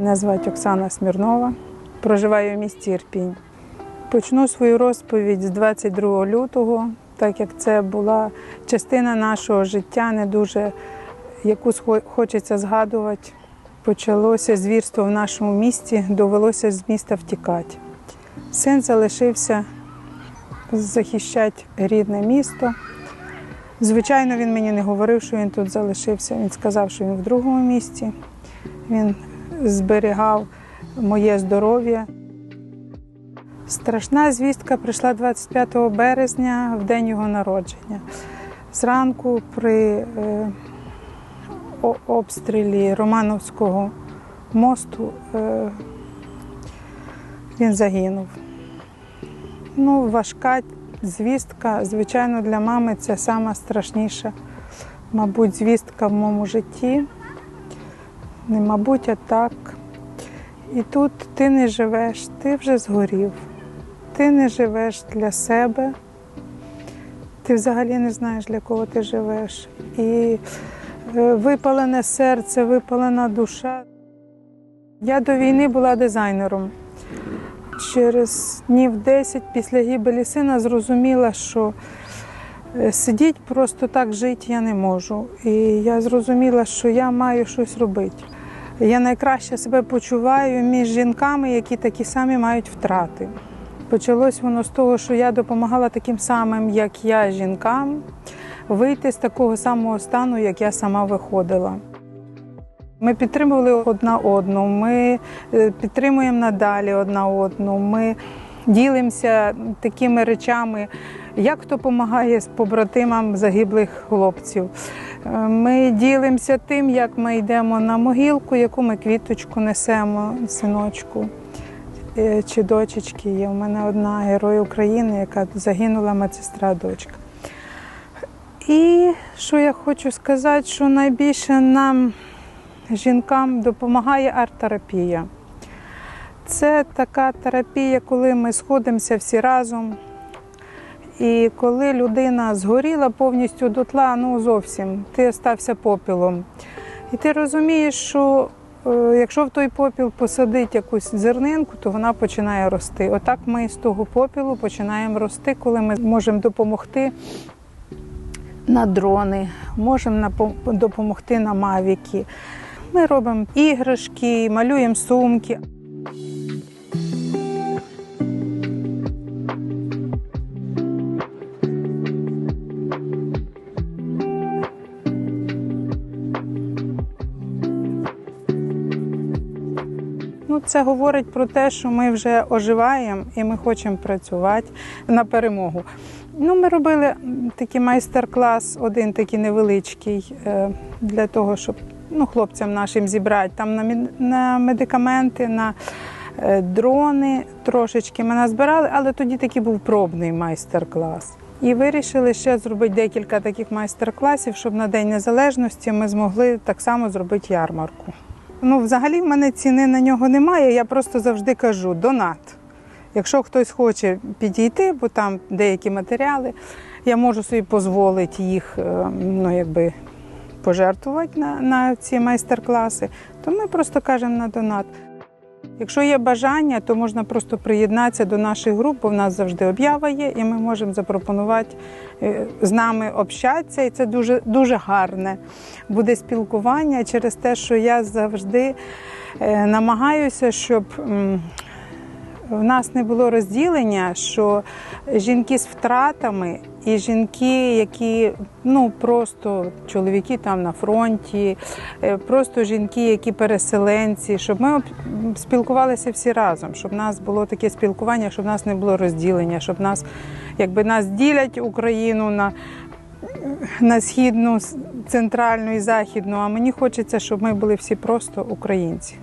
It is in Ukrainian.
Мене звати Оксана Смірнова, проживаю в місті Ірпінь. Почну свою розповідь з 22 лютого, так як це була частина нашого життя, не дуже яку хочеться згадувати. Почалося звірство в нашому місті, довелося з міста втікати. Син залишився захищати рідне місто. Звичайно, він мені не говорив, що він тут залишився. Він сказав, що він в другому місті. Він зберігав моє здоров'я. Страшна звістка прийшла 25 березня, в день його народження. Зранку при е, обстрілі Романовського мосту е, він загинув. Ну, важка звістка, звичайно, для мами це сама страшніша, мабуть, звістка в моєму житті. Не мабуть, а так. І тут ти не живеш, ти вже згорів. Ти не живеш для себе, ти взагалі не знаєш, для кого ти живеш. І е, випалене серце, випалена душа. Я до війни була дизайнером. Через днів 10 після гибелі сина зрозуміла, що е, сидіть просто так жити я не можу. І я зрозуміла, що я маю щось робити. Я найкраще себе почуваю між жінками, які такі самі мають втрати. Почалось воно з того, що я допомагала таким самим, як я, жінкам, вийти з такого самого стану, як я сама виходила. Ми підтримували одна одну, ми е, підтримуємо надалі одна одну. Ми ділимося такими речами, як хто допомагає побратимам загиблих хлопців. Е, Ми ділимося тим, як ми йдемо на могилку, яку ми квіточку несемо, синочку е, чи дочечки. Є у мене одна герой України, яка загинула медсестра дочка. І що я хочу сказати, що найбільше нам, жінкам, допомагає арт-терапія. Це така терапія, коли ми сходимося всі разом. І коли людина згоріла повністю дотла, ну зовсім, ти стався попілом. І ти розумієш, що е, якщо в той попіл посадити якусь зернинку, то вона починає рости. Отак ми з того попілу починаємо рости, коли ми можемо допомогти на дрони, можемо допомогти на мавіки. Ми робимо іграшки, малюємо сумки. Ну, це говорить про те, що ми вже оживаємо і ми хочемо працювати на перемогу. Ну, ми робили такий майстер-клас, один такий невеличкий, е, для того, щоб ну, хлопцям нашим зібрати там на, медикаменти, на е, дрони трошечки ми назбирали, але тоді такий був пробний майстер-клас. І вирішили ще зробити декілька таких майстер-класів, щоб на День Незалежності ми змогли так само зробити ярмарку. Ну, взагалі в мене ціни на нього немає. Я просто завжди кажу донат. Якщо хтось хоче підійти, бо там деякі матеріали, я можу собі дозволити їх е, ну, якби, пожертвувати на, на ці майстер-класи, то ми просто кажемо на донат. Якщо є бажання, то можна просто приєднатися до наших груп, бо в нас завжди об'ява є, і ми можемо запропонувати е, з нами общатися. І це дуже, дуже гарне буде спілкування через те, що я завжди е, намагаюся, щоб в нас не було розділення, що жінки з втратами і жінки, які ну просто чоловіки там на фронті, е, просто жінки, які переселенці, щоб ми спілкувалися всі разом, щоб в нас було таке спілкування, щоб в нас не було розділення, щоб нас, якби нас ділять Україну на на східну, центральну і західну. А мені хочеться, щоб ми були всі просто українці.